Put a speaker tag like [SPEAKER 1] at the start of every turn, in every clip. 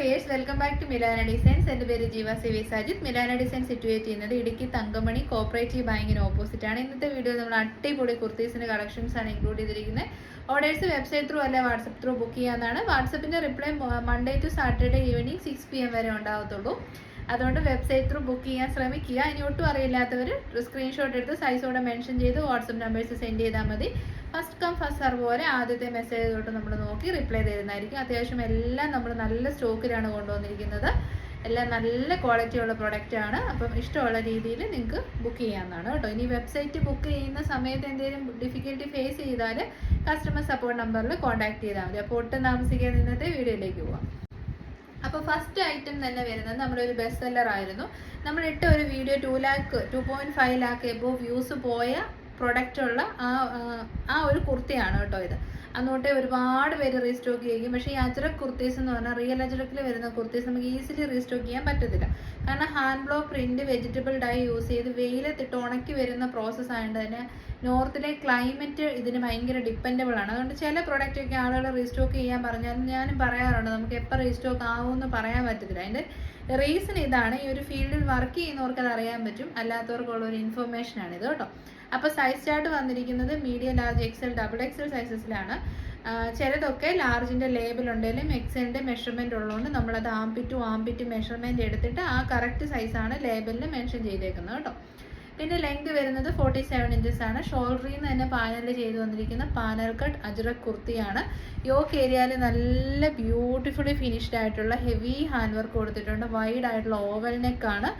[SPEAKER 1] Dears welcome back to Milana designs എന്റെ പേര് Jeeva C V Sajith. Milana design situate ചെയ്യുന്നത് Idukki Thankamani cooperative ബാങ്കിന് opposite ആണ്. ഇന്നത്തെ വീഡിയോ നമ്മൾ അടിപൊളി കുർത്തീസിന്റെ കളക്ഷൻസ് ആണ് ഇൻക്ലൂഡ് ചെയ്തിരിക്കുന്നത് ഓർഡേഴ്സ് വെബ്സൈറ്റ് ത്രൂ അല്ലെങ്കിൽ വാട്സപ്പ് ത്രൂ ബുക്ക് ചെയ്യാവുന്നതാണ്. വാട്സപ്പിന്റെ reply Monday to Saturday evening six P M വരെ ഉണ്ടാകത്തുള്ളൂ അതുകൊണ്ട് വെബ്സൈറ്റ് ത്രൂ ബുക്ക് ചെയ്യാൻ ശ്രമിക്കുക. ഇനി ഒട്ടും അറിയില്ലാത്തവർ സ്ക്രീൻഷോട്ട് എടുത്ത് സൈസോടെ മെൻഷൻ ചെയ്ത് വാട്സപ്പ് നമ്പേഴ്സ് സെൻഡ് ചെയ്താൽ മതി. ഫസ്റ്റ് കം ഫസ്റ്റ് സർവ് പോലെ ആദ്യത്തെ മെസ്സേജ് തൊട്ട് നമ്മൾ നോക്കി റിപ്ലൈ തരുന്നതായിരിക്കും. അത്യാവശ്യം എല്ലാം നമ്മൾ നല്ല സ്റ്റോക്കിലാണ് കൊണ്ടുവന്നിരിക്കുന്നത്. എല്ലാം നല്ല ക്വാളിറ്റി ഉള്ള പ്രൊഡക്റ്റ് ആണ്. അപ്പം ഇഷ്ടമുള്ള രീതിയിൽ നിങ്ങൾക്ക് ബുക്ക് ചെയ്യാവുന്നതാണ് കേട്ടോ. ഇനി വെബ്സൈറ്റ് ബുക്ക് ചെയ്യുന്ന സമയത്ത് എന്തെങ്കിലും ഡിഫിക്കൽട്ടി ഫേസ് ചെയ്താൽ കസ്റ്റമർ സപ്പോർട്ട് നമ്പറിൽ കോൺടാക്ട് ചെയ്താൽ മതി. അപ്പോൾ ഒട്ടും താമസിക്കാതെ ഇന്നത്തെ വീഡിയോയിലേക്ക് പോവാം. അപ്പോൾ ഫസ്റ്റ് ഐറ്റം തന്നെ വരുന്നത് നമ്മുടെ ഒരു ബെസ്റ്റ് സെല്ലർ ആയിരുന്നു. നമ്മൾ ഇട്ട ഒരു video two lakh two point five lakh above views പോയ പ്രൊഡക്റ്റ് ഉള്ള ആ ആ, ആ ഒരു കുർത്തിയാണ് കേട്ടോ ഇത്. അന്നോട്ടേ ഒരുപാട് പേര് റീസ്റ്റോക്ക് ചെയ്യും. പക്ഷേ ഈ അജ്രക് കുർത്തീസ് എന്ന് പറഞ്ഞാൽ റിയൽ അജ്രക്കിൽ വരുന്ന കുർത്തീസ് നമുക്ക് ഈസിലി റീസ്റ്റോക്ക് ചെയ്യാൻ പറ്റത്തില്ല. കാരണം hand block print vegetable dye use ചെയ്ത് വെയിലത്തിട്ട് ഉണക്കി വരുന്ന പ്രോസസ്സ് ആയതുകൊണ്ട് തന്നെ നോർത്തിലെ ക്ലൈമറ്റ് ഇതിന് ഭയങ്കര ഡിപ്പെൻഡബിൾ ആണ്. അതുകൊണ്ട് ചില പ്രൊഡക്റ്റ് ഒക്കെ ആളുകൾ റീസ്റ്റോക്ക് ചെയ്യാൻ പറഞ്ഞാലും ഞാനും പറയാറുണ്ട് നമുക്ക് എപ്പോൾ റീസ്റ്റോക്ക് ആവുമെന്ന് പറയാൻ പറ്റത്തില്ല. അതിന്റെ റീസൺ ഇതാണ് ഈ ഒരു ഫീൽഡിൽ വർക്ക് ചെയ്യുന്നവർക്ക് അത് അറിയാൻ പറ്റും. അല്ലാത്തവർക്കുള്ള ഒരു ഇൻഫർമേഷൻ ആണ് ഇത് കേട്ടോ. അപ്പോൾ സൈസ് ചാർട്ട് വന്നിരിക്കുന്നത് medium large XL double XL സൈസസിലാണ് ചിലതൊക്കെ ലാർജിന്റെ ലേബൽ ഉണ്ടെങ്കിലും എക്സലിന്റെ മെഷർമെന്റ് ഉള്ളതുകൊണ്ട് നമ്മളത് ആംപിറ്റ് ടു ആംപിറ്റ് എടുത്തിട്ട് ആ കറക്റ്റ് സൈസാണ് ലേബലിൽ മെൻഷൻ ചെയ്തേക്കുന്നത് കേട്ടോ. പിന്നെ ലെങ്ത് വരുന്നത് ഫോർട്ടി സെവൻ ഇഞ്ചസ് ആണ്. ഷോൾഡറിൽ നിന്ന് തന്നെ പാനൽ ചെയ്തു വന്നിരിക്കുന്ന പാനൽ കട്ട് അജ്രക് കുർത്തിയാണ്. യോക്ക് ഏരിയയിൽ നല്ല ബ്യൂട്ടിഫുള്ളി ഫിനിഷ്ഡ് ആയിട്ടുള്ള ഹെവി ഹാൻഡ് വർക്ക് കൊടുത്തിട്ടുണ്ട്. വൈഡ് ആയിട്ടുള്ള ഓവൽ നെക്കാണ്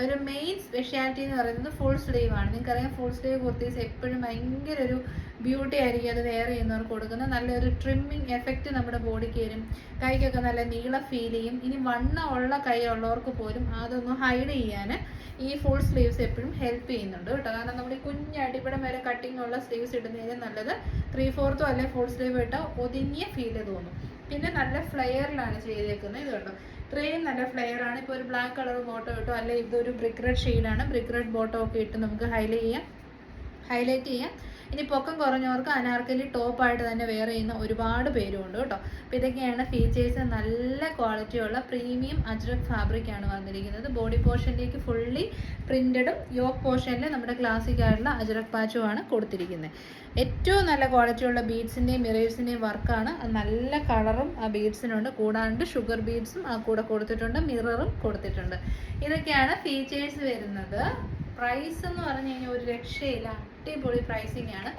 [SPEAKER 1] ഒരു മെയിൻ സ്പെഷ്യാലിറ്റി എന്ന് പറയുന്നത് ഫുൾ സ്ലീവ് ആണ്. നിങ്ങൾക്കറിയാം ഫുൾ സ്ലീവ് കുർത്തീസ് എപ്പോഴും ഭയങ്കര ഒരു ബ്യൂട്ടി ആയിരിക്കും അത് വെയർ ചെയ്യുന്നവർക്ക് കൊടുക്കുന്നത്. നല്ലൊരു ട്രിമ്മിങ് എഫക്റ്റ് നമ്മുടെ ബോഡിക്ക് വരും. കൈക്കൊക്കെ നല്ല നീളം ഫീൽ ചെയ്യും. ഇനി വണ്ണം ഉള്ള കൈ ഉള്ളവർക്ക് പോലും അതൊന്നും ഹൈഡ് ചെയ്യാൻ ഈ ഫുൾ സ്ലീവ്സ് എപ്പോഴും ഹെൽപ്പ് ചെയ്യുന്നുണ്ട് കേട്ടോ. കാരണം നമ്മൾ ഈ കുഞ്ഞ് വരെ കട്ടിങ് ഉള്ള സ്ലീവ്സ് ഇടുന്നതിന് നല്ലത് ത്രീ ഫോർത്തോ അല്ലെങ്കിൽ ഫുൾ സ്ലീവ് ഇട്ടാൽ ഒതുങ്ങിയ ഫീൽ തോന്നും. പിന്നെ നല്ല ഫ്ലെയറിലാണ് ചെയ്തേക്കുന്നത്. ഇത് കണ്ടോ? ഇത്രയും നല്ല ഫ്ലെയർ ആണ്. ഇപ്പോൾ ഒരു ബ്ലാക്ക് കളർ ബോട്ടോ ഇട്ടോ അല്ലെങ്കിൽ ഇതൊരു ബ്രിക്ക് റെഡ് ഷെയ്ഡാണ് ബ്രിക്ക് റെഡ് ബോട്ടോ ഒക്കെ ഇട്ട് നമുക്ക് ഹൈലൈറ്റ് ചെയ്യാം. ഹൈലൈറ്റ് ചെയ്യാം. ഇനി പൊക്കം കുറഞ്ഞവർക്ക് അനാർക്കലി ടോപ്പായിട്ട് തന്നെ വെയർ ചെയ്യുന്ന ഒരുപാട് പേരുമുണ്ട് കേട്ടോ. അപ്പോൾ ഇതൊക്കെയാണ് ഫീച്ചേഴ്സ് നല്ല ക്വാളിറ്റിയുള്ള പ്രീമിയം അജ്രക് ഫാബ്രിക് ആണ് വന്നിരിക്കുന്നത്. ബോഡി പോർഷനിലേക്ക് ഫുള്ളി പ്രിന്റഡും യോക്ക് പോർഷനിൽ നമ്മുടെ ക്ലാസിക് ആയിട്ടുള്ള അജ്രക് പാച്ചുമാണ് കൊടുത്തിരിക്കുന്നത്. ഏറ്റവും നല്ല ക്വാളിറ്റിയുള്ള ബീഡ്സിന്റെയും മിറേഴ്സിന്റെയും വർക്കാണ് നല്ല കളറും ആ ബീഡ്സിനുണ്ട് കൂടാണ്ട് ഷുഗർ ബീഡ്സും ആ കൂടെ കൊടുത്തിട്ടുണ്ട് മിററും കൊടുത്തിട്ടുണ്ട്. ഇതൊക്കെയാണ് ഫീച്ചേഴ്സ് വരുന്നത്. പ്രൈസ് എന്ന് പറഞ്ഞു കഴിഞ്ഞാൽ ഒരു രക്ഷയില്ല അടിപൊളി പ്രൈസിങ് ആണ്.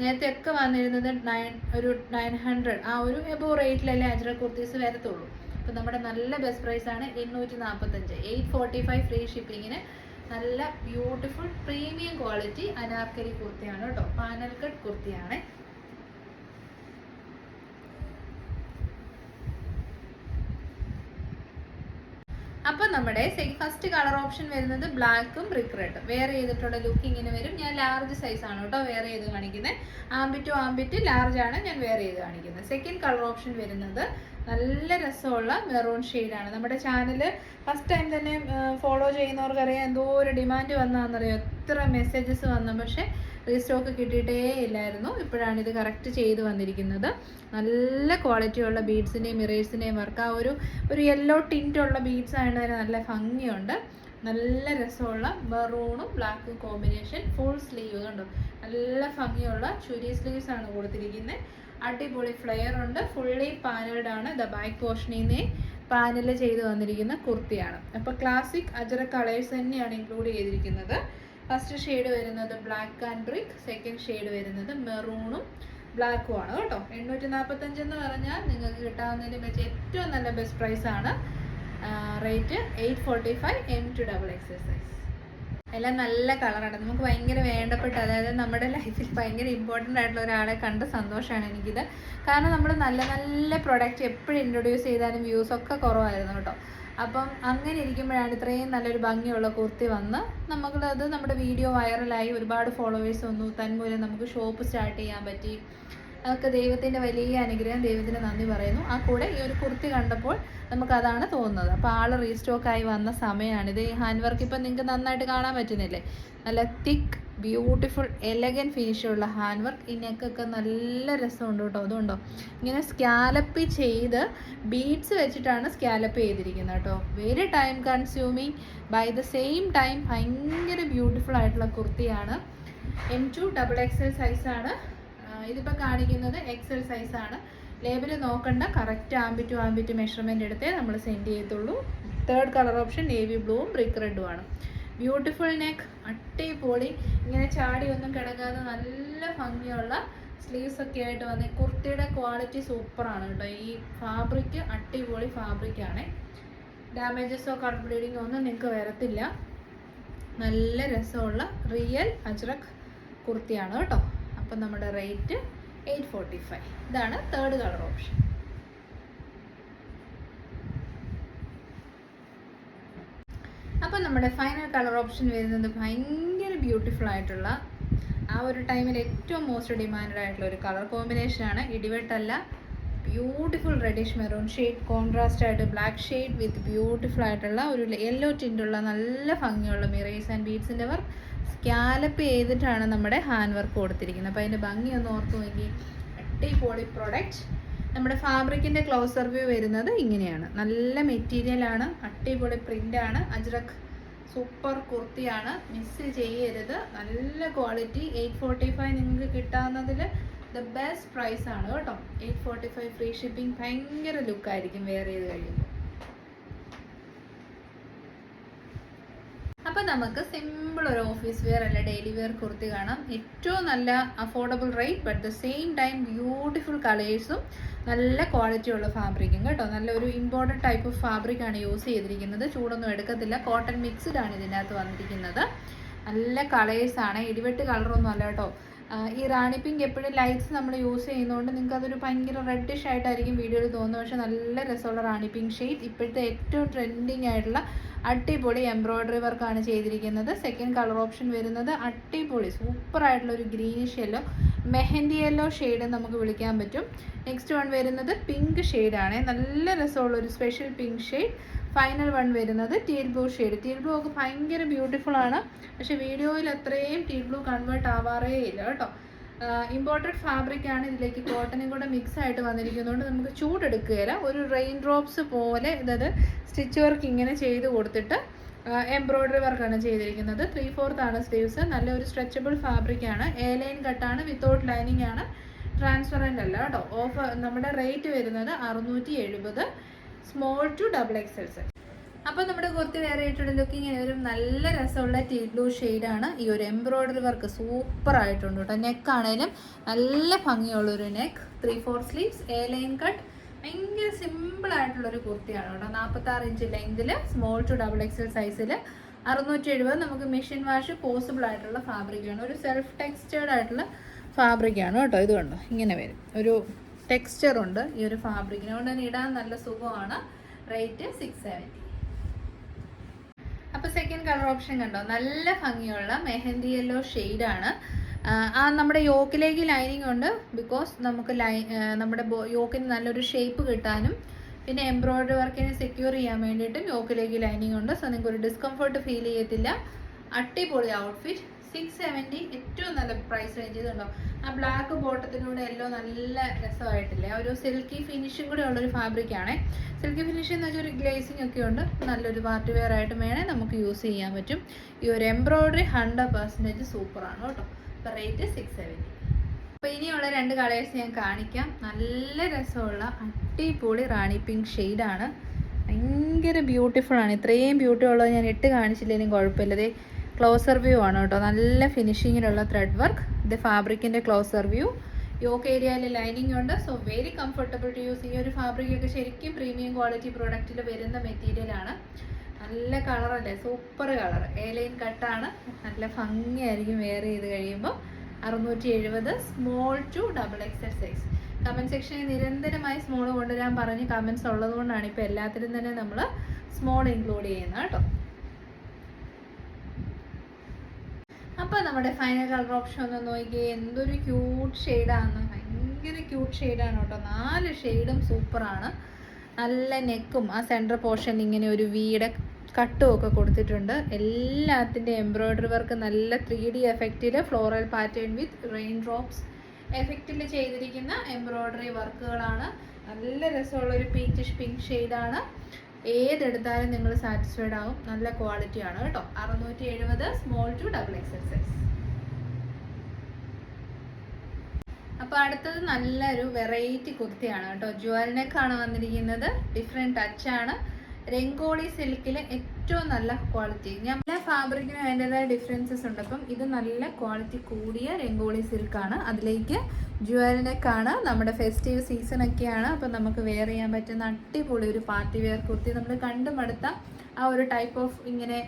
[SPEAKER 1] നേരത്തെ ഒക്കെ വന്നിരുന്നത് നയൻ ഒരു നയൻ ഹൺഡ്രഡ് ആ ഒരു എബോ റേറ്റിലല്ലേ അജ്ര കുർത്തീസ് വരത്തുള്ളൂ. അപ്പോൾ നമ്മുടെ നല്ല ബെസ്റ്റ് പ്രൈസ് ആണ് എണ്ണൂറ്റി നാൽപ്പത്തഞ്ച് എയ്റ്റ് ഫോർട്ടി ഫൈവ് ഫ്രീ ഷിപ്പിങ്ങിന് നല്ല ബ്യൂട്ടിഫുൾ പ്രീമിയം ക്വാളിറ്റി അനാർക്കലി കുർത്തിയാണ് കേട്ടോ. പാനൽ കട്ട് കുർത്തിയാണ്. അപ്പോൾ നമ്മുടെ ഫസ്റ്റ് കളർ ഓപ്ഷൻ വരുന്നത് ബ്ലാക്കും ബ്രിക്ക് റെഡും വേറെ ചെയ്തിട്ടുള്ള ലുക്ക് ഇങ്ങനെ വരും. ഞാൻ ലാർജ് സൈസ് ആണ് കേട്ടോ വേറെ ചെയ്ത് കാണിക്കുന്നത് ആംബിറ്റ് ആംബിറ്റ് ലാർജ് ആണ് ഞാൻ വേറെ ചെയ്ത് കാണിക്കുന്നത് സെക്കൻഡ് കളർ ഓപ്ഷൻ വരുന്നത് നല്ല രസമുള്ള മെറൂൺ ഷെയ്ഡാണ് നമ്മുടെ ചാനൽ ഫസ്റ്റ് ടൈം തന്നെ ഫോളോ ചെയ്യുന്നവർക്കറിയാം എന്തോ ഒരു ഡിമാൻഡ് വന്നാന്നറിയാം എത്ര മെസ്സേജസ് വന്നു. പക്ഷേ റീസ്റ്റോക്ക് കിട്ടിയിട്ടേ ഇല്ലായിരുന്നു ഇപ്പോഴാണ് ഇത് കറക്റ്റ് ചെയ്ത് വന്നിരിക്കുന്നത്. നല്ല ക്വാളിറ്റിയുള്ള ബീഡ്സിന്റെയും മിറേഴ്സിന്റെയും വർക്ക് ആ ഒരു ഒരു യെല്ലോ ടിന്റ് ഉള്ള ബീഡ്സ് ആയതുകൊണ്ട് നല്ല ഭംഗിയുണ്ട്. നല്ല രസമുള്ള മെറൂണും ബ്ലാക്കും കോമ്പിനേഷൻ ഫുൾ സ്ലീവ് കണ്ടോ? നല്ല ഭംഗിയുള്ള ചുരി സ്ലീവ്സ് ആണ് കൊടുത്തിരിക്കുന്നത് അടിപൊളി ഫ്ലെയർ ഉണ്ട്. ഫുള്ളി പാനൽഡ് ആണ്. ദ ബാക്ക് പോർഷനിൽ നിന്ന് പാനൽ ചെയ്ത് വന്നിരിക്കുന്ന കുർത്തിയാണ്. അപ്പോൾ ക്ലാസിക് അജറ കളേഴ്സ് തന്നെയാണ് ഇൻക്ലൂഡ് ചെയ്തിരിക്കുന്നത്. ഫസ്റ്റ് ഷെയ്ഡ് വരുന്നത് black and brick second shade വരുന്നത് മെറൂണും ബ്ലാക്കും ആണ് കേട്ടോ. എണ്ണൂറ്റി നാൽപ്പത്തഞ്ച് എന്ന് പറഞ്ഞാൽ നിങ്ങൾക്ക് കിട്ടാവുന്നതിന് വെച്ച് ഏറ്റവും നല്ല ബെസ്റ്റ് പ്രൈസ് ആണ്. Rate eight forty five M to double exercise എല്ലാം നല്ല കളറാണ് നമുക്ക് ഭയങ്കര വേണ്ടപ്പെട്ട അതായത് നമ്മുടെ ലൈഫിൽ ഭയങ്കര ഇമ്പോർട്ടന്റ് ആയിട്ടുള്ള ഒരാളെ കണ്ട് സന്തോഷമാണ് എനിക്കിത്. കാരണം നമ്മൾ നല്ല നല്ല പ്രൊഡക്റ്റ് എപ്പോഴും ഇൻട്രൊഡ്യൂസ് ചെയ്താലും വ്യൂസ് ഒക്കെ കുറവായിരുന്നു കേട്ടോ. അപ്പം അങ്ങനെ ഇരിക്കുമ്പോഴാണ് ഇത്രയും നല്ലൊരു ഭംഗിയുള്ള കുർത്തി വന്ന് നമുക്കത് നമ്മുടെ വീഡിയോ വൈറലായി ഒരുപാട് ഫോളോവേഴ്സ് വന്നു. തന്മൂലം നമുക്ക് ഷോപ്പ് സ്റ്റാർട്ട് ചെയ്യാൻ പറ്റി. അതൊക്കെ ദൈവത്തിന്റെ വലിയ അനുഗ്രഹം ദൈവത്തിന് നന്ദി പറയുന്നു. ആ കൂടെ ഈ ഒരു കുർത്തി കണ്ടപ്പോൾ നമുക്കതാണ് തോന്നുന്നത്. അപ്പോൾ ആൾ റീസ്റ്റോക്കായി വന്ന സമയമാണ്. ഇത് ഹാൻഡ് വർക്ക് ഇപ്പം നിങ്ങൾക്ക് നന്നായിട്ട് കാണാൻ പറ്റുന്നില്ലേ? നല്ല തിക്ക് ബ്യൂട്ടിഫുൾ എലഗൻ ഫിനിഷുള്ള ഹാൻഡ് വർക്ക് ഈ നെക്കൊക്കെ നല്ല രസമുണ്ട് കേട്ടോ. അതുകൊണ്ടോ? ഇങ്ങനെ സ്കാലപ്പ് ചെയ്ത് ബീഡ്സ് വെച്ചിട്ടാണ് സ്കാലപ്പ് ചെയ്തിരിക്കുന്നത് കേട്ടോ. Very time consuming by the same time ഭയങ്കര ബ്യൂട്ടിഫുൾ ആയിട്ടുള്ള കുർത്തിയാണ്. എം ടു ഡബിൾ എക്സൽ സൈസാണ് ഇതിപ്പോൾ കാണിക്കുന്നത് എക്സൽ സൈസാണ് ലേബിൾ നോക്കണ്ട. കറക്റ്റ് ആംബിറ്റ് ആംബിറ്റ് മെഷർമെന്റ് എടുത്തേ നമ്മൾ സെൻഡ് ചെയ്യത്തുള്ളൂ. തേർഡ് കളർ ഓപ്ഷൻ നേവി ബ്ലൂവും ബ്രിക്ക് റെഡും ആണ്. ബ്യൂട്ടിഫുൾ നെക്ക് അട്ടിപ്പൊളി ഇങ്ങനെ ചാടി ഒന്നും കിടങ്ങാതെ നല്ല ഭംഗിയുള്ള സ്ലീവ്സ് ഒക്കെ ആയിട്ട് വന്ന് കുർത്തിയുടെ ക്വാളിറ്റി സൂപ്പറാണ് കേട്ടോ. ഈ ഫാബ്രിക് അടിപൊളി ഫാബ്രിക്കാണ് ഡാമേജസോ കളർ ബ്ലീഡിങ്ങോ ഒന്നും നിങ്ങൾക്ക് വരത്തില്ല. നല്ല രസമുള്ള റിയൽ അജ്രക് കുർത്തിയാണ് കേട്ടോ. അപ്പം നമ്മുടെ റേറ്റ് എയ്റ്റ് ഫോർട്ടി ഫൈവ് ഇതാണ് തേർഡ് കളർ ഓപ്ഷൻ അപ്പം നമ്മുടെ ഫൈനൽ കളർ ഓപ്ഷൻ വരുന്നത് ഭയങ്കര ബ്യൂട്ടിഫുൾ ആയിട്ടുള്ള ആ ഒരു ടൈമിൽ ഏറ്റവും മോസ്റ്റ് ഡിമാൻഡ് ആയിട്ടുള്ള ഒരു കളർ കോമ്പിനേഷനാണ് ഇടിവെട്ടല്ല beautiful reddish maroon shade contrast ആയിട്ട് ബ്ലാക്ക് ഷെയ്ഡ് വിത്ത് ബ്യൂട്ടിഫുൾ ആയിട്ടുള്ള ഒരു യെല്ലോ ടിന്റുള്ള നല്ല ഭംഗിയുള്ള മിറേസ് ആൻഡ് ബീഡ്സിന്റെ വർക്ക് സ്കാലപ്പ് ചെയ്തിട്ടാണ് നമ്മുടെ ഹാൻഡ് വർക്ക് കൊടുത്തിരിക്കുന്നത്. അപ്പോൾ അതിന്റെ ഭംഗി ഒന്ന് ഓർത്തു നോക്കി. അടിപൊളി പ്രൊഡക്റ്റ് നമ്മുടെ ഫാബ്രിക്കിന്റെ ക്ലോസർ വ്യൂ വരുന്നത് ഇങ്ങനെയാണ്. നല്ല മെറ്റീരിയലാണ് അടിപൊളി പ്രിന്റാണ് അജ്രക് സൂപ്പർ കുർത്തിയാണ്. മിസ് ചെയ്യരുത്. നല്ല ക്വാളിറ്റി. എയ്റ്റ് ഫോർട്ടി ഫൈവ് നിങ്ങൾക്ക് കിട്ടാവുന്നതിൽ ദ ബെസ്റ്റ് പ്രൈസ് ആണ് കേട്ടോ. Eight forty five free shipping ഭയങ്കര ലുക്കായിരിക്കും. വെയർ ചെയ്ത് കഴിയുമ്പോൾ അപ്പോൾ നമുക്ക് സിമ്പിൾ ഒരു ഓഫീസ് വെയർ അല്ല ഡെയിലി വെയർ കുർത്തി കാണാം. ഏറ്റവും നല്ല affordable rate but the same time beautiful കളേഴ്സും നല്ല ക്വാളിറ്റി ഉള്ള ഫാബ്രിക്കും കേട്ടോ. നല്ലൊരു ഇമ്പോർട്ടന്റ് ടൈപ്പ് ഓഫ് ഫാബ്രിക് ആണ് യൂസ് ചെയ്തിരിക്കുന്നത്. ചൂടൊന്നും എടുക്കത്തില്ല. കോട്ടൺ മിക്സ്ഡ് ആണ് ഇതിനകത്ത് വന്നിരിക്കുന്നത്. നല്ല കളേഴ്സ് ആണ്. ഇടിവെട്ട് കളറൊന്നും അല്ല കേട്ടോ. ഈ റാണി പിങ്ക് എപ്പോഴും ലൈറ്റ്സ് നമ്മൾ യൂസ് ചെയ്യുന്നതുകൊണ്ട് നിങ്ങൾക്ക് അതൊരു ഭയങ്കര റെഡിഷ് ആയിട്ടായിരിക്കും വീഡിയോയിൽ തോന്നുന്നത്. പക്ഷേ നല്ല രസമുള്ള റാണി പിങ്ക് ഷെയ്ഡ് ഇപ്പോഴത്തെ ഏറ്റവും ട്രെൻഡിങ് ആയിട്ടുള്ള അടിപൊളി എംബ്രോയ്ഡറി വർക്കാണ് ചെയ്തിരിക്കുന്നത്. സെക്കൻഡ് കളർ ഓപ്ഷൻ വരുന്നത് അടിപൊളി സൂപ്പറായിട്ടുള്ള ഒരു greenish yellow mehendi yellow shade നമുക്ക് വിളിക്കാൻ പറ്റും. നെക്സ്റ്റ് വൺ വരുന്നത് പിങ്ക് ആണ്. നല്ല രസമുള്ള ഒരു special pink shade final one വരുന്നത് teal blue shade teal blue ഒക്കെ ഭയങ്കര ബ്യൂട്ടിഫുൾ ആണ്. പക്ഷെ വീഡിയോയിൽ അത്രയും ടീൽ ബ്ലൂ കൺവേർട്ട് ആവാറേ ഇല്ല കേട്ടോ. ഇമ്പോർട്ടഡ് ഫാബ്രിക് ആണ് ഇതിലേക്ക് കോട്ടനും കൂടെ മിക്സ് ആയിട്ട് വന്നിരിക്കുന്നതുകൊണ്ട് നമുക്ക് ചൂടെടുക്കുകയില്ല. ഒരു റെയിൻ ഡ്രോപ്സ് പോലെ ഇതത് സ്റ്റിച്ച് വർക്ക് ഇങ്ങനെ ചെയ്ത് കൊടുത്തിട്ട് എംബ്രോയ്ഡറി വർക്കാണ് ചെയ്തിരിക്കുന്നത്. ത്രീ ഫോർത്ത് ആണ് സ്ലീവ്സ് നല്ലൊരു സ്ട്രെച്ചബിൾ ഫാബ്രിക് ആണ്. എ ലൈൻ കട്ടാണ് വിത്തൗട്ട് ലൈനിങ് ആണ്. ട്രാൻസ്പെറന്റ് അല്ല കേട്ടോ. ഓഫർ നമ്മുടെ റേറ്റ് വരുന്നത് അറുന്നൂറ്റി എഴുപത്. സ്മോൾ ടു ഡബിൾ എക്സൽ അപ്പോൾ നമ്മുടെ കുർത്തി വേറെ ആയിട്ടുള്ള ലുക്ക് ഇങ്ങനെ ഒരു നല്ല രസമുള്ള ടീ ബ്ലൂ ആണ്. ഈ ഒരു എംബ്രോയ്ഡറി വർക്ക് സൂപ്പർ ആയിട്ടുണ്ട് കേട്ടോ. നെക്ക് ആണേലും നല്ല ഭംഗിയുള്ള ഒരു neck three four sleeves A line cut ഭയങ്കര സിമ്പിൾ ആയിട്ടുള്ള ഒരു കുർത്തിയാണ് കേട്ടോ. നാൽപ്പത്തി ആറ് ഇഞ്ച് ലെങ്തിൽ സ്മോൾ ടു ഡബിൾ എക്സൽ സൈസിൽ അറുന്നൂറ്റി എഴുപത് നമുക്ക് മെഷീൻ വാഷ് പോസിബിൾ ആയിട്ടുള്ള ഫാബ്രിക്കാണ് ഒരു സെൽഫ് ടെക്സ്റ്റേർഡ് ആയിട്ടുള്ള ഫാബ്രിക്കാണ് കേട്ടോ. ഇത് കണ്ടോ? ഇങ്ങനെ വരും. ഒരു ടെക്സ്ചർ ഉണ്ട് ഈ ഒരു ഫാബ്രിക്കിനെ കൊണ്ട് തന്നെ ഇടാൻ നല്ല സുഖമാണ്. റേറ്റ് സിക്സ് സെവന്റി അപ്പോൾ സെക്കൻഡ് കളർ ഓപ്ഷൻ കണ്ടോ? നല്ല ഭംഗിയുള്ള മെഹന്തി യെല്ലോ ആണ്. ആ നമ്മുടെ യോക്കിലേക്ക് ലൈനിങ് ഉണ്ട് ബിക്കോസ് നമുക്ക് ലൈ നമ്മുടെ യോക്കിന് നല്ലൊരു ഷേപ്പ് കിട്ടാനും പിന്നെ എംബ്രോയിഡറി വർക്കിനെ സെക്യൂർ ചെയ്യാൻ വേണ്ടിയിട്ടും യോക്കിലേക്ക് ലൈനിങ് ഉണ്ട്. സോ നിങ്ങൾക്ക് ഒരു ഡിസ്കംഫർട്ട് ഫീൽ ചെയ്യത്തില്ല. അടിപൊളി ഔട്ട്ഫിറ്റ് സിക്സ് സെവന്റി ഏറ്റവും നല്ല പ്രൈസ് റേഞ്ച് ഇതുണ്ടോ ആ ബ്ലാക്ക് ബോട്ടത്തിനൂടെ എല്ലോ നല്ല രസമായിട്ടില്ലേ? ഒരു സിൽക്കി ഫിനിഷും കൂടെ ഉള്ളൊരു ഫാബ്രിക് ആണ്. സിൽക്കി ഫിനിഷ് എന്ന് വെച്ചാൽ ഒരു ഗ്ലേസിംഗ് ഒക്കെ ഉണ്ട്. നല്ലൊരു പാർട്ടി വെയർ ആയിട്ട് വേണേൽ നമുക്ക് യൂസ് ചെയ്യാൻ പറ്റും. ഈ ഒരു എംബ്രോയ്ഡറി ഹൺഡ്രഡ് പെർസെന്റേജ് സൂപ്പറാണ് കേട്ടോ. അപ്പോൾ റേറ്റ് സിക്സ് സെവന്റി അപ്പോൾ ഇനിയുള്ള രണ്ട് കളേഴ്സ് ഞാൻ കാണിക്കാം. നല്ല രസമുള്ള അടിപൊളി റാണി പിങ്ക് ഷെയ്ഡാണ് ഭയങ്കര ബ്യൂട്ടിഫുൾ ആണ്. ഇത്രയും ബ്യൂട്ടി ഉള്ളത് ഞാൻ ഇട്ട് കാണിച്ചില്ലെങ്കിലും കുഴപ്പമില്ലതേ ക്ലോസർ വ്യൂ ആണ് കേട്ടോ. നല്ല ഫിനിഷിങ്ങിലുള്ള ത്രെഡ് വർക്ക് ഇത് ഫാബ്രിക്കിന്റെ ക്ലോസർ വ്യൂ യോക്ക് ഏരിയയിൽ ലൈനിങ് ഉണ്ട്. So very comfortable to use ഈ ഒരു ഫാബ്രിക് ഒക്കെ ശരിക്കും പ്രീമിയം ക്വാളിറ്റി പ്രോഡക്റ്റിൽ വരുന്ന മെറ്റീരിയലാണ് നല്ല കളറല്ലേ സൂപ്പർ കളർ എ ലൈൻ കട്ടാണ് നല്ല ഭംഗിയായിരിക്കും വെയർ ചെയ്ത് കഴിയുമ്പോൾ അറുന്നൂറ്റി എഴുപത് small to double XL size comment സെക്ഷനിൽ നിരന്തരമായി സ്മോൾ കൊണ്ടുവരാൻ പറഞ്ഞ് കമൻസ് ഉള്ളതുകൊണ്ടാണ് ഇപ്പോൾ എല്ലാത്തിലും തന്നെ നമ്മൾ സ്മോൾ ഇൻക്ലൂഡ് ചെയ്യുന്നത് കേട്ടോ. അപ്പോൾ നമ്മുടെ ഫൈനൽ കളർ ഓപ്ഷൻ ഒന്ന് നോക്കിയേ. എന്തൊരു ക്യൂട്ട് ഷെയ്ഡാണ് ഭയങ്കര ക്യൂട്ട് ഷെയ്ഡാണ് കേട്ടോ. നാല് ഷെയ്ഡും സൂപ്പറാണ് നല്ല നെക്കും ആ സെന്റർ പോർഷൻ ഇങ്ങനെ ഒരു വീടെ കട്ടും ഒക്കെ കൊടുത്തിട്ടുണ്ട്. എല്ലാത്തിന്റെ എംബ്രോയ്ഡറി വർക്ക് നല്ല ത്രീ ഡി എഫക്റ്റിൽ floral pattern with rain drops എഫക്റ്റിൽ ചെയ്തിരിക്കുന്ന എംബ്രോയ്ഡറി വർക്കുകളാണ് നല്ല രസമുള്ള ഒരു പീച്ചിഷ് പിങ്ക് ഷെയ്ഡാണ് ഏതെടുത്താലും നിങ്ങൾ സാറ്റിസ്ഫൈഡ് ആവും. നല്ല ക്വാളിറ്റി ആണ് കേട്ടോ. അറുന്നൂറ്റി എഴുപത് small to double X size അപ്പോൾ അടുത്തത് നല്ലൊരു വെറൈറ്റി കുർത്തിയാണ് കേട്ടോ. ജ്വലിനെക്കാണ് വന്നിരിക്കുന്നത്. ഡിഫറെന്റ് ടച്ചാണ് രംഗോളി സിൽക്കിലെ ഏറ്റവും നല്ല ക്വാളിറ്റി ഞാൻ എല്ലാ ഫാബ്രിക്കിനും അതിന്റെതായ ഡിഫറൻസസ് ഉണ്ട്. അപ്പം ഇത് നല്ല ക്വാളിറ്റി കൂടിയ രംഗോളി സിൽക്കാണ്. അതിലേക്ക് ജ്വലിനെക്കാണ് നമ്മുടെ ഫെസ്റ്റീവ് സീസൺ ഒക്കെയാണ്. അപ്പം നമുക്ക് വെയർ ചെയ്യാൻ പറ്റുന്ന അടിപൊളി ഒരു പാർട്ടി വെയർ കുർത്തി നമ്മൾ കണ്ടുമടുത്ത ആ ഒരു ടൈപ്പ് ഓഫ് ഇങ്ങനെ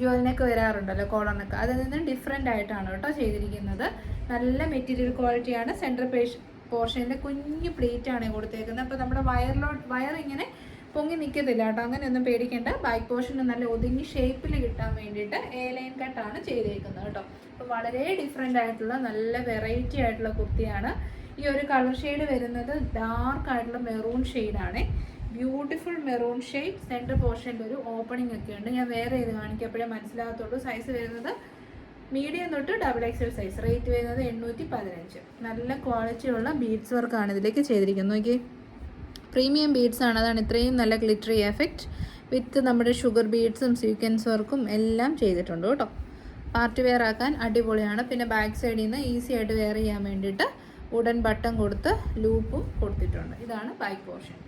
[SPEAKER 1] ജുവലിനൊക്കെ വരാറുണ്ടല്ലോ കോളറിനൊക്കെ അതിൽ നിന്ന് ഡിഫറെന്റ് ആയിട്ടാണ് കേട്ടോ ചെയ്തിരിക്കുന്നത്. നല്ല മെറ്റീരിയൽ ക്വാളിറ്റിയാണ് സെൻട്രൽ പേഷ് പോർഷനിൽ കുഞ്ഞു പ്ലേറ്റാണ് കൊടുത്തേക്കുന്നത്. അപ്പോൾ നമ്മുടെ വയറിലോ വയർ ഇങ്ങനെ പൊങ്ങി നിൽക്കത്തില്ല കേട്ടോ. അങ്ങനെയൊന്നും പേടിക്കേണ്ട. ബാക്ക് പോർഷന് നല്ല ഒതുങ്ങി ഷേപ്പിൽ കിട്ടാൻ വേണ്ടിയിട്ട് എ ലൈൻ കട്ടാണ് ചെയ്തേക്കുന്നത് കേട്ടോ. അപ്പോൾ വളരെ ഡിഫറെന്റ് ആയിട്ടുള്ള നല്ല വെറൈറ്റി ആയിട്ടുള്ള കുർത്തിയാണ് ഈ ഒരു കളർ ഷെയ്ഡ് വരുന്നത് ഡാർക്ക് ആയിട്ടുള്ള മെറൂൺ ഷെയ്ഡാണ് ബ്യൂട്ടിഫുൾ മെറൂൺ ഷെയ്ഡ് സെന്റർ പോർഷനിൽ ഒരു ഓപ്പണിംഗ് ഒക്കെ ഉണ്ട്. ഞാൻ വേറെ ഇത് കാണിക്കപ്പോഴേ മനസ്സിലാകത്തുള്ളൂ. സൈസ് വരുന്നത് മീഡിയം തൊട്ട് ഡബിൾ എക്സൽ സൈസ് റേറ്റ് വരുന്നത് എണ്ണൂറ്റി പതിനഞ്ച്. നല്ല ക്വാളിറ്റിയുള്ള ബീഡ്സ് വർക്കാണ് ഇതിലേക്ക് ചെയ്തിരിക്കുന്നത്. നോക്കി പ്രീമിയം ബീഡ്സ് ആണ്. അതാണ് ഇത്രയും നല്ല ഗ്ലിറ്ററി എഫക്റ്റ് വിത്ത് നമ്മുടെ ഷുഗർ ബീഡ്സും സീക്വൻസ് വർക്കും എല്ലാം ചെയ്തിട്ടുണ്ട് കേട്ടോ. പാർട്ടി വെയർ ആക്കാൻ അടിപൊളിയാണ്. പിന്നെ ബാക്ക് സൈഡിൽ നിന്ന് ഈസി ആയിട്ട് വെയർ ചെയ്യാൻ വേണ്ടിയിട്ട് ഉടൻ ബട്ടൺ കൊടുത്ത് ലൂപ്പും കൊടുത്തിട്ടുണ്ട്. ഇതാണ് back portion.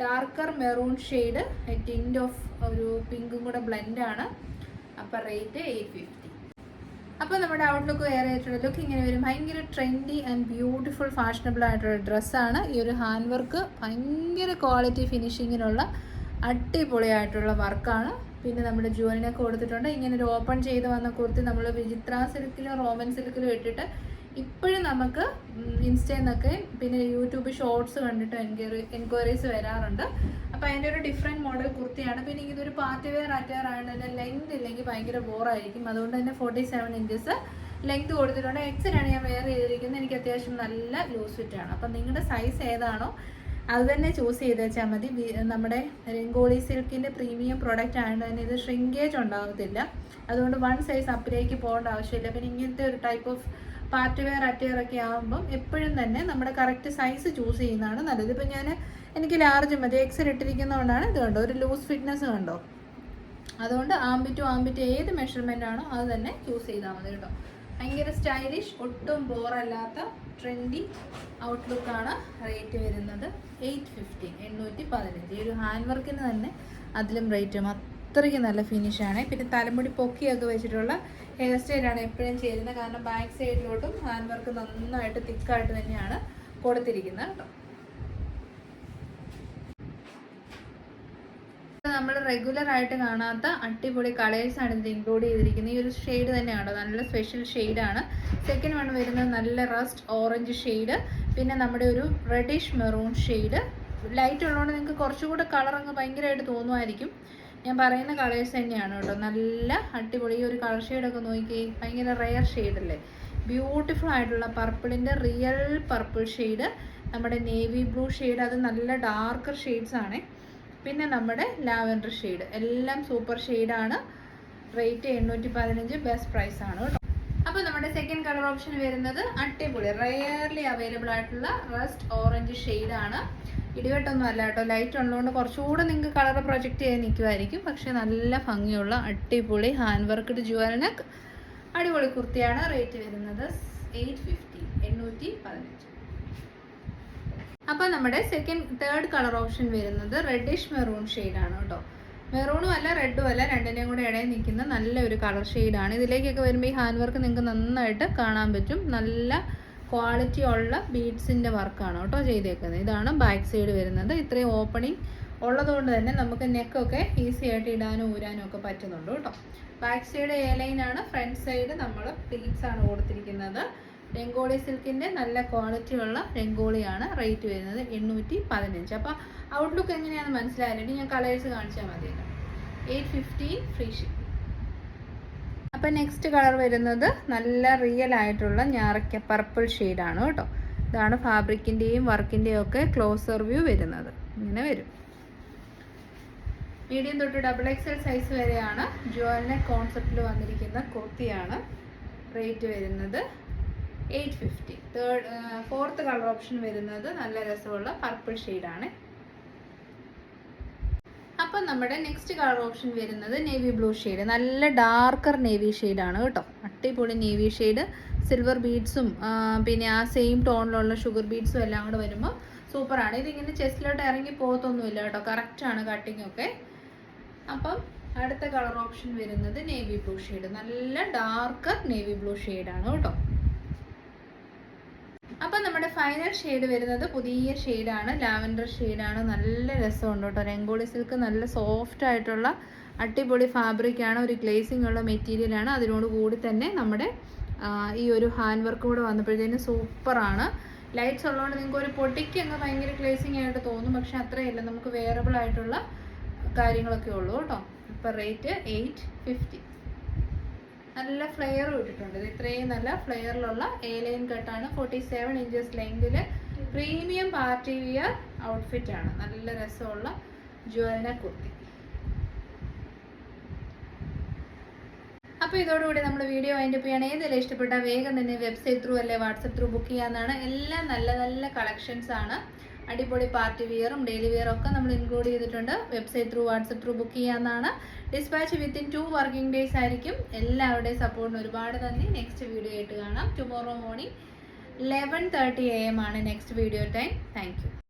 [SPEAKER 1] Darker maroon shade tint of ഒരു പിങ്കും കൂടെ ബ്ലെൻഡാണ്. അപ്പോൾ റേറ്റ് എയ്റ്റ് ഫിഫ്റ്റി. അപ്പോൾ നമ്മുടെ ഔട്ട്ലുക്ക് വേറെ ആയിട്ടുള്ള ലുക്ക് ഇങ്ങനെ വരും. ഭയങ്കര ട്രെൻഡി ആൻഡ് ബ്യൂട്ടിഫുൾ ഫാഷനബിൾ ആയിട്ടുള്ള ഡ്രസ്സാണ് ഈ ഒരു ഹാൻഡ് വർക്ക് ഭയങ്കര ക്വാളിറ്റി ഫിനിഷിങ്ങിനുള്ള അടിപൊളിയായിട്ടുള്ള വർക്കാണ് പിന്നെ നമ്മുടെ ജുവലിനൊക്കെ കൊടുത്തിട്ടുണ്ട്. ഇങ്ങനെ ഒരു ഓപ്പൺ ചെയ്ത് വന്ന കുർത്തി നമ്മൾ വിചിത്ര സിൽക്കിലും റോമൻ സിൽക്കിലും ഇട്ടിട്ട് ഇപ്പോഴും നമുക്ക് ഇൻസ്റ്റയിൽ നിന്നൊക്കെ പിന്നെ യൂട്യൂബ് ഷോർട്സ് കണ്ടിട്ട് എൻക്വയറി എൻക്വയറീസ് വരാറുണ്ട്. അപ്പോൾ അതിന്റെ ഒരു ഡിഫറെന്റ് മോഡൽ കുർത്തിയാണ്. പിന്നെ ഇതൊരു പാർട്ടി വെയർ അറ്റയർ ആയതുകൊണ്ട് തന്നെ ലെങ്ത് ഇല്ലെങ്കിൽ ഭയങ്കര ബോറായിരിക്കും. അതുകൊണ്ട് തന്നെ ഫോർട്ടി സെവൻ ഇഞ്ചസ് ലെങ്ത് കൊടുത്തിട്ടുണ്ട്. എക്സിലാണ് ഞാൻ വെയർ ചെയ്തിരിക്കുന്നത്. എനിക്ക് അത്യാവശ്യം നല്ല ലൂസ് ഫിറ്റാണ് അപ്പം നിങ്ങളുടെ സൈസ് ഏതാണോ അത് തന്നെ ചൂസ് ചെയ്ത് വെച്ചാൽ മതി. നമ്മുടെ രംഗോളി സിൽക്കിന്റെ പ്രീമിയം പ്രോഡക്റ്റ് ആയതുകൊണ്ട് തന്നെ ഇത് ഷ്രിങ്കേജ് ഉണ്ടാകത്തില്ല അതുകൊണ്ട് വൺ സൈസ് അപ്പിലേക്ക് പോകേണ്ട ആവശ്യമില്ല. പിന്നെ ഇങ്ങനത്തെ ഒരു type of party wear attire ഒക്കെ ആകുമ്പം എപ്പോഴും തന്നെ നമ്മുടെ കറക്റ്റ് സൈസ് ചൂസ് ചെയ്യുന്നതാണ് നല്ലത്. ഇപ്പം ഞാൻ എനിക്ക് ലാർജ് മതി എക്സൽ ഇട്ടിരിക്കുന്നതുകൊണ്ടാണ് ഇത് കണ്ടോ ഒരു ലൂസ് ഫിറ്റ്നസ് കണ്ടോ? അതുകൊണ്ട് ആംബിറ്റു ആംബിറ്റ് ഏത് മെഷർമെന്റ് ആണോ അത് തന്നെ ചൂസ് ചെയ്താൽ മതി കേട്ടോ. ഭയങ്കര സ്റ്റൈലിഷ് ഒട്ടും ബോറല്ലാത്ത ട്രെൻഡി ഔട്ട്ലുക്കാണ് റേറ്റ് വരുന്നത്. എയ്റ്റ് ഫിഫ്റ്റീൻ എണ്ണൂറ്റി പതിനഞ്ച് ഈ ഒരു ഹാൻഡ് വർക്കിന് തന്നെ അതിലും റേറ്റും അത്രയ്ക്ക് നല്ല ഫിനിഷാണ് പിന്നെ തലമുടി പൊക്കിയൊക്കെ വെച്ചിട്ടുള്ള ഹെയർ സ്റ്റൈലാണ് എപ്പോഴും ചെയ്യുന്നത് കാരണം ബാക്ക് സൈഡിലോട്ടും ഹാൻഡ് വർക്ക് നന്നായിട്ട് തിക്കായിട്ട് തന്നെയാണ് കൊടുത്തിരിക്കുന്നത് കേട്ടോ. നമ്മൾ റെഗുലർ ആയിട്ട് കാണാത്ത അടിപൊളി കളേഴ്സ് ആണ് ഇത് ഇൻക്ലൂഡ് ചെയ്തിരിക്കുന്നത്. ഈ ഒരു ഷെയ്ഡ് തന്നെയാണ്? നല്ല സ്പെഷ്യൽ ആണ്. സെക്കൻഡ് വൺ വരുന്നത് നല്ല റസ്റ്റ് ഓറഞ്ച് ഷെയ്ഡ് പിന്നെ നമ്മുടെ ഒരു റെഡിഷ് മെറൂൺ ഷെയ്ഡ് ലൈറ്റ് ഉള്ളതുകൊണ്ട് നിങ്ങൾക്ക് കുറച്ചുകൂടെ കളർ അങ്ങ് ഭയങ്കരമായിട്ട് തോന്നുമായിരിക്കും. ഞാൻ പറയുന്ന കളേഴ്സ് തന്നെയാണ് കേട്ടോ. നല്ല അടിപൊളി. ഒരു കളർ ഷെയ്ഡൊക്കെ നോക്കി ഭയങ്കര റെയർ ഷെയ്ഡല്ലേ ബ്യൂട്ടിഫുൾ ആയിട്ടുള്ള പർപ്പിളിന്റെ റിയൽ പർപ്പിൾ ഷെയ്ഡ് നമ്മുടെ നേവി ബ്ലൂ ഷെയ്ഡ് അത് നല്ല ഡാർക്കർ ഷെയ്ഡ്സ് ആണ്. പിന്നെ നമ്മുടെ ലാവൻഡർ ഷെയ്ഡ് എല്ലാം സൂപ്പർ ഷെയ്ഡാണ് റേറ്റ് എണ്ണൂറ്റി പതിനഞ്ച് ബെസ്റ്റ് പ്രൈസ് ആണ് കേട്ടോ. അപ്പോൾ നമ്മുടെ സെക്കൻഡ് കളർ ഓപ്ഷൻ വരുന്നത് അടിപൊളി റയർലി അവൈലബിൾ ആയിട്ടുള്ള റസ്റ്റ് ഓറഞ്ച് ഷെയ്ഡാണ് ഇടിവെട്ടൊന്നും അല്ല കേട്ടോ. ലൈറ്റ് ഉള്ളതുകൊണ്ട് കുറച്ചുകൂടെ നിങ്ങൾക്ക് കളർ പ്രൊജക്റ്റ് ചെയ്ത് നിൽക്കുമായിരിക്കും പക്ഷേ നല്ല ഭംഗിയുള്ള അടിപൊളി ഹാൻഡ് വർക്ക്ഡ് ജുവലിനക്ക് അടിപൊളി കുർത്തിയാണ്. റേറ്റ് വരുന്നത് എയ്റ്റ് ഫിഫ്റ്റി എണ്ണൂറ്റി പതിനഞ്ച് അപ്പോൾ നമ്മുടെ സെക്കൻഡ് തേർഡ് കളർ ഓപ്ഷൻ വരുന്നത് റെഡിഷ് മെറൂൺ ആണ് കേട്ടോ. മെറൂണും അല്ല റെഡും അല്ല രണ്ടിനെയും കൂടെ ഇടയിൽ നിൽക്കുന്ന നല്ല ഒരു കളർ ഷെയ്ഡാണ് ഇതിലേക്കൊക്കെ വരുമ്പോൾ ഈ ഹാൻഡ് വർക്ക് നിങ്ങൾക്ക് നന്നായിട്ട് കാണാൻ പറ്റും. നല്ല ക്വാളിറ്റി ഉള്ള ബീഡ്സിന്റെ വർക്കാണ് കേട്ടോ ചെയ്തേക്കുന്നത്. ഇതാണ് ബാക്ക് സൈഡ് വരുന്നത്. ഇത്രയും ഓപ്പണിംഗ് ഉള്ളതുകൊണ്ട് തന്നെ നമുക്ക് നെക്കൊക്കെ ഈസി ആയിട്ട് ഇടാനും ഊരാനും ഒക്കെ പറ്റുന്നുണ്ട് കേട്ടോ. ബാക്ക് സൈഡ് എ ലൈനാണ് ഫ്രണ്ട് സൈഡ് നമ്മൾ ആണ് കൊടുത്തിരിക്കുന്നത്. രംഗോളി സിൽക്കിന്റെ നല്ല ക്വാളിറ്റി ഉള്ള രംഗോളിയാണ് റേറ്റ് വരുന്നത് എണ്ണൂറ്റി പതിനഞ്ച് അപ്പോൾ ഔട്ട്ലുക്ക് എങ്ങനെയാണെന്ന് മനസ്സിലായാലും ഞാൻ കളേഴ്സ് കാണിച്ചാൽ മതിയല്ലോ. എയ്റ്റ് ഫിഫ്റ്റീൻ ഫ്രീ ഷിപ്പ് അപ്പം നെക്സ്റ്റ് കളർ വരുന്നത് നല്ല റിയൽ ആയിട്ടുള്ള ഞാറയ്ക്ക പർപ്പിൾ ഷെയ്ഡാണ് കേട്ടോ. ഇതാണ് ഫാബ്രിക്കിന്റെയും വർക്കിന്റെയും ഒക്കെ ക്ലോസർ വ്യൂ വരുന്നത്. ഇങ്ങനെ വരും. മീഡിയം തൊട്ട് ഡബിൾ എക്സൽ സൈസ് വരെയാണ്. ജോലിനെ കോൺസെപ്റ്റിൽ വന്നിരിക്കുന്ന കുർത്തിയാണ്. റേറ്റ് വരുന്നത് eight fifty third fourth colour option വരുന്നത് നല്ല രസമുള്ള പർപ്പിൾ ഷെയ്ഡാണ് അപ്പം നമ്മുടെ നെക്സ്റ്റ് കളർ ഓപ്ഷൻ വരുന്നത് നേവി ബ്ലൂ ഷെയ്ഡ് നല്ല ഡാർക്കർ നേവി ഷെയ്ഡാണ് കേട്ടോ. അടിപൊളി നേവി ഷെയ്ഡ് സിൽവർ ബീഡ്സും പിന്നെ ആ സെയിം ടോണിലുള്ള ഷുഗർ ബീഡ്സും എല്ലാം കൂടെ വരുമ്പോൾ സൂപ്പറാണ് ഇതിങ്ങനെ ചെസ്റ്റിലോട്ട് ഇറങ്ങി പോകത്തൊന്നുമില്ല കേട്ടോ. കറക്റ്റാണ് കട്ടിങ് ഒക്കെ. അപ്പം അടുത്ത കളർ ഓപ്ഷൻ വരുന്നത് നേവി ബ്ലൂ ഷെയ്ഡ് നല്ല ഡാർക്കർ നേവി ബ്ലൂ ഷെയ്ഡാണ് കേട്ടോ. അപ്പം നമ്മുടെ ഫൈനൽ ഷെയ്ഡ് വരുന്നത് പുതിയ ഷെയ്ഡാണ് ലാവൻഡർ ഷെയ്ഡാണ് നല്ല രസമുണ്ട് കേട്ടോ. രംഗോളി സിൽക്ക് നല്ല സോഫ്റ്റ് ആയിട്ടുള്ള അടിപൊളി ഫാബ്രിക്കാണ് ഒരു ഗ്ലേസിംഗ് ഉള്ള മെറ്റീരിയലാണ് അതിനോട് കൂടി തന്നെ നമ്മുടെ ഈ ഒരു ഹാൻഡ് വർക്ക് കൂടെ വന്നപ്പോഴത്തേനും സൂപ്പറാണ് ലൈറ്റ്സ് ഉള്ളതുകൊണ്ട് നിങ്ങൾക്ക് ഒരു പൊട്ടിക്ക് അങ്ങ് ഭയങ്കര ഗ്ലേസിംഗ് ആയിട്ട് തോന്നും. പക്ഷെ അത്രയല്ല. നമുക്ക് വേറബിൾ ആയിട്ടുള്ള കാര്യങ്ങളൊക്കെ ഉള്ളൂ കേട്ടോ. ഇപ്പം റേറ്റ് എയ്റ്റ് ഫിഫ്റ്റി നല്ല ഫ്ലെയർ ഇട്ടിട്ടുണ്ട്. ഇത് ഇത്രയും നല്ല ഫ്ലെയറിലുള്ള എ ലൈൻ കട്ടാണ്. ഫോർട്ടി സെവൻ ഇഞ്ചസ് ലെങ്തിൽ പ്രീമിയം പാർട്ടി വിയർ ഔട്ട്ഫിറ്റ് ആണ്. നല്ല രസമുള്ള ജ്വലന കുർത്തി. അപ്പോൾ ഇതോടുകൂടി നമ്മൾ വീഡിയോ അതിന്റെ ചെയ്യണം. ഏതെല്ലാം ഇഷ്ടപ്പെട്ട വേഗം തന്നെ വെബ്സൈറ്റ് ത്രൂ അല്ലെ വാട്സപ്പ് ത്രൂ ബുക്ക് ചെയ്യാമെന്നാണ് എല്ലാം നല്ല നല്ല കളക്ഷൻസ് ആണ്. അടിപൊളി പാർട്ടി വിയറും ഡെയിലി വിയറും ഒക്കെ നമ്മൾ ഇൻക്ലൂഡ് ചെയ്തിട്ടുണ്ട്. Website through WhatsApp through book ചെയ്യാവുന്നതാണ് dispatch within two working days ആയിരിക്കും. എല്ലാവരുടെയും സപ്പോർട്ടിന് ഒരുപാട് നന്ദി. നെക്സ്റ്റ് വീഡിയോ ആയിട്ട് കാണാം. Tomorrow morning eleven thirty A M ആണ് നെക്സ്റ്റ് വീഡിയോ ടൈം താങ്ക്